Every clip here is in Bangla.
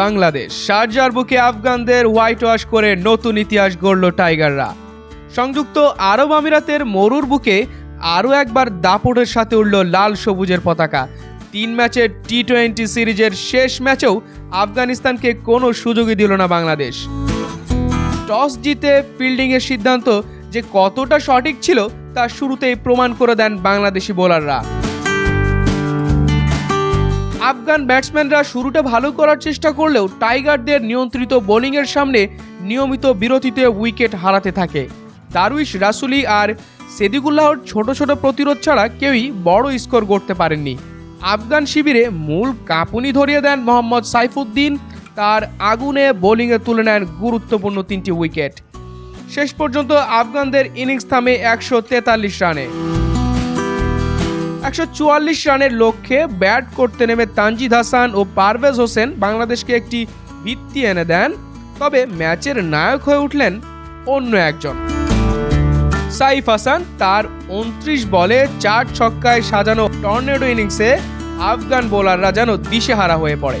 বাংলাদেশ। শারজার বুকে আফগানদের হোয়াইট ওয়াশ করে নতুন ইতিহাস গড়ল টাইগাররা। সংযুক্ত আরব আমিরাতের মরুর বুকে আরও একবার দাপটের সাথে উঠল লাল সবুজের পতাকা। তিন ম্যাচের টি টোয়েন্টি সিরিজের শেষ ম্যাচেও আফগানিস্তানকে কোনো সুযোগই দিল না বাংলাদেশ। টস জিতে ফিল্ডিংয়ের সিদ্ধান্ত যে কতটা সঠিক ছিল তা শুরুতেই প্রমাণ করে দেন বাংলাদেশি বোলাররা। আফগান ব্যাটসম্যানরা শুরুটা ভালো করার চেষ্টা করলেও টাইগারদের নিয়ন্ত্রিত বোলিংয়ের সামনে নিয়মিত বিরতিতে উইকেট হারাতে থাকে। দারুইশ রাসুলি আর সেদিকুল্লাহর ছোট ছোট প্রতিরোধ ছাড়া কেউই বড় স্কোর করতে পারেননি। আফগান শিবিরে মূল কাঁপুনি ধরিয়ে দেন মোহাম্মদ সাইফুদ্দিন। তার আগুনে বোলিংয়ে তুলে নেন গুরুত্বপূর্ণ তিনটি উইকেট। শেষ পর্যন্ত আফগানদের ইনিংস থামে একশো তেতাল্লিশ রানে। একশো চুয়াল্লিশ রানের লক্ষ্যে ব্যাট করতে নেমে তানজিদ হাসান ও পারভেজ হোসেন বাংলাদেশকে একটি ভিত্তি এনে দেন। তবে ম্যাচের নায়ক হয়ে উঠলেন অন্য একজন। সাইফ হাসান তার উনত্রিশ বলে চার ছক্কায় সাজানো টর্নেডো ইনিংসে আফগান বোলাররা যেন দিশেহারা হয়ে পড়ে।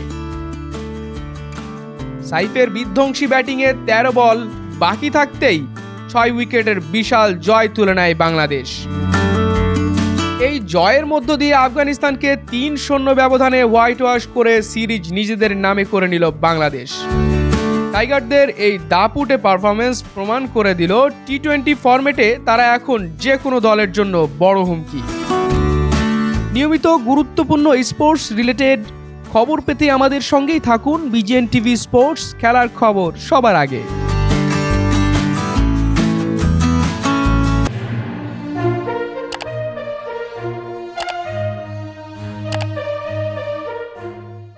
সাইফের বিধ্বংসী ব্যাটিংয়ে তেরো বল বাকি থাকতেই ছয় উইকেটের বিশাল জয় তুলে নেয় বাংলাদেশ। এই জয়ের মধ্য দিয়ে আফগানিস্তানকে তিন শূন্য ব্যবধানে হোয়াইট ওয়াশ করে সিরিজ নিজেদের নামে করে নিল বাংলাদেশ। টাইগারদের এই দাপুটে পারফরমেন্স প্রমাণ করে দিল টি টোয়েন্টি ফরম্যাটে তারা এখন যে কোনো দলের জন্য বড় হুমকি। নিয়মিত গুরুত্বপূর্ণ স্পোর্টস রিলেটেড খবর পেতে আমাদের সঙ্গেই থাকুন বিজেএন টিভি স্পোর্টস, খেলার খবর সবার আগে।